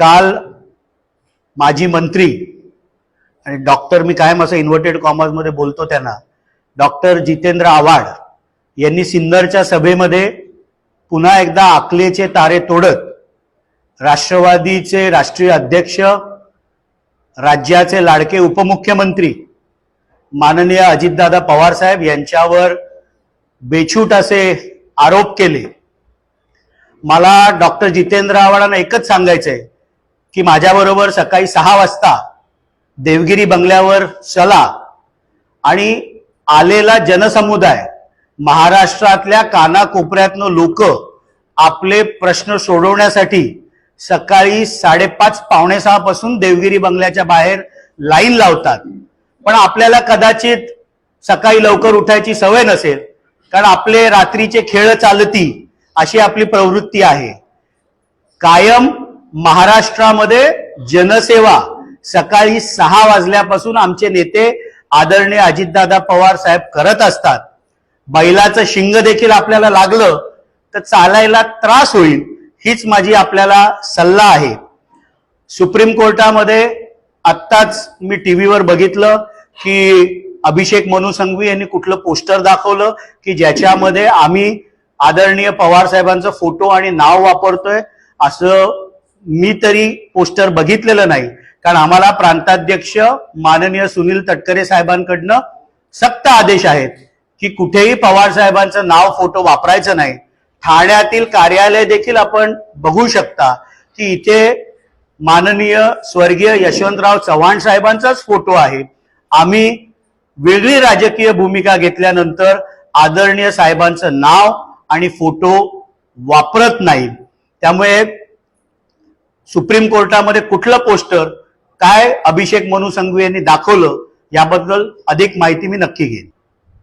काल माजी मंत्री आणि डॉक्टर मी कायम असं इन्व्हर्टेड कॉमर्समध्ये बोलतो त्यांना डॉक्टर जितेंद्र आव्हाड यांनी सिन्नरच्या सभेमध्ये पुन्हा एकदा आकलेचे तारे तोडत राष्ट्रवादीचे राष्ट्रीय अध्यक्ष राज्याचे लाडके उपमुख्यमंत्री माननीय अजितदादा पवार साहेब यांच्यावर बेछूट असे आरोप केले. मला डॉक्टर जितेंद्र आव्हाडांना एकच सांगायचंय की माझ्याबरोबर सकाळी सहा वाजता देवगिरी बंगल्यावर चला आणि आलेला जनसमुदाय महाराष्ट्रातल्या कानाकोपऱ्यातनं लोक आपले प्रश्न सोडवण्यासाठी सकाळी साडेपाच पावणे पासून देवगिरी बंगल्याच्या बाहेर लाईन लावतात. पण आपल्याला कदाचित सकाळी लवकर उठायची सवय नसेल कारण आपले रात्रीचे खेळ चालती अशी आपली प्रवृत्ती आहे. कायम महाराष्ट्रामध्ये जनसेवा सकाळी सहा वाजल्यापासून आमचे नेते आदरणीय अजितदादा पवार साहेब करत असतात. बैलाचं शिंग देखील आपल्याला लागलं तर चालायला त्रास होईल हीच माझी आपल्याला सल्ला आहे. सुप्रीम कोर्टामध्ये आत्ताच मी टीव्हीवर बघितलं की अभिषेक मनू संघवी यांनी कुठलं पोस्टर दाखवलं की ज्याच्यामध्ये आम्ही आदरणीय पवार साहेबांचा फोटो आणि नाव वापरतोय असं मी तरी पोस्टर बघितलेलं नाही. कारण आम्हाला प्रांताध्यक्ष माननीय सुनील तटकरे साहेबांकडनं सक्त आदेश आहेत की कुठेही पवार साहेबांचं नाव फोटो वापरायचं नाही. ठाण्यातील कार्यालय देखील आपण बघू शकता की इथे माननीय स्वर्गीय यशवंतराव चव्हाण साहेबांचाच फोटो आहे. आम्ही वेगळी राजकीय भूमिका घेतल्यानंतर आदरणीय साहेबांचं नाव आणि फोटो वापरत नाही. त्यामुळे सुप्रीम कोर्टामध्ये कुठलं पोस्टर काय अभिषेक मनु संघवी यांनी दाखवलं याबद्दल अधिक माहिती मी नक्की घेईन.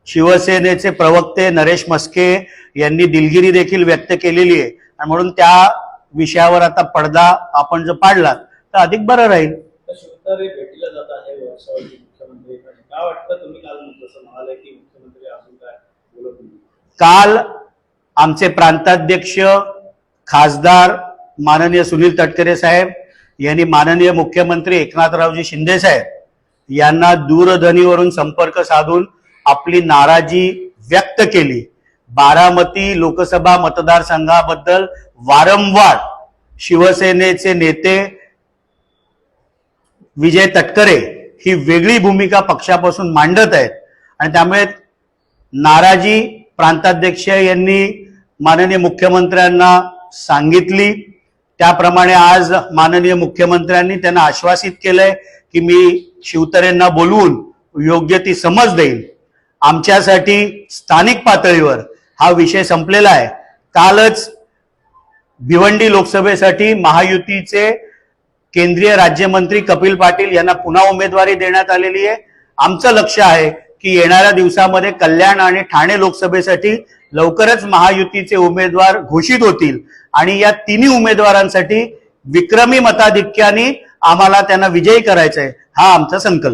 शिवसेनेचे प्रवक्ते नरेश मस्के यांनी दिलगिरी देखील व्यक्त केलेली आहे. आणि म्हणून त्या विषयावर आता पडदा आपण जर पाडला तर अधिक बरं राहील. काल आमचे प्रांताध्यक्ष खासदार माननीय सुनील तटकरे साहेब यांनी माननीय मुख्यमंत्री एकनाथरावजी शिंदे साहेब यांना दूरध्वनीवरून संपर्क साधून आपली नाराजी व्यक्त केली. बारामती लोकसभा मतदारसंघाबद्दल वारंवार शिवसेनेचे नेते विजय तटकरे ही वेगळी भूमिका पक्षापासून मांडत आहेत. आणि त्यामुळे नाराजी प्रांताध्यक्ष यांनी माननीय मुख्यमंत्र्यांना सांगितली. त्याप्रमाणे आज माननीय मुख्यमंत्र्यांनी त्यांना आश्वासित केलंय की मी शिवतरेंना बोलवून योग्य ती समज देईल आमच्यासाठी स्थानिक पातळीवर हा विषय संपलेला आहे. कालच भिवंडी लोकसभेसाठी महायुतीचे केंद्रीय राज्यमंत्री कपिल पाटील यांना पुन्हा उमेदवारी देण्यात आलेली आहे. आमचं लक्ष आहे की येणाऱ्या दिवसामध्ये कल्याण आणि ठाणे लोकसभेसाठी लवकरच महायुतीचे उमेदवार घोषित होतील. आणि या तिन्ही उमेदवारांसाठी विक्रमी मताधिक्याने आम्हाला त्यांना विजयी करायचंय. हा आमचा संकल्प.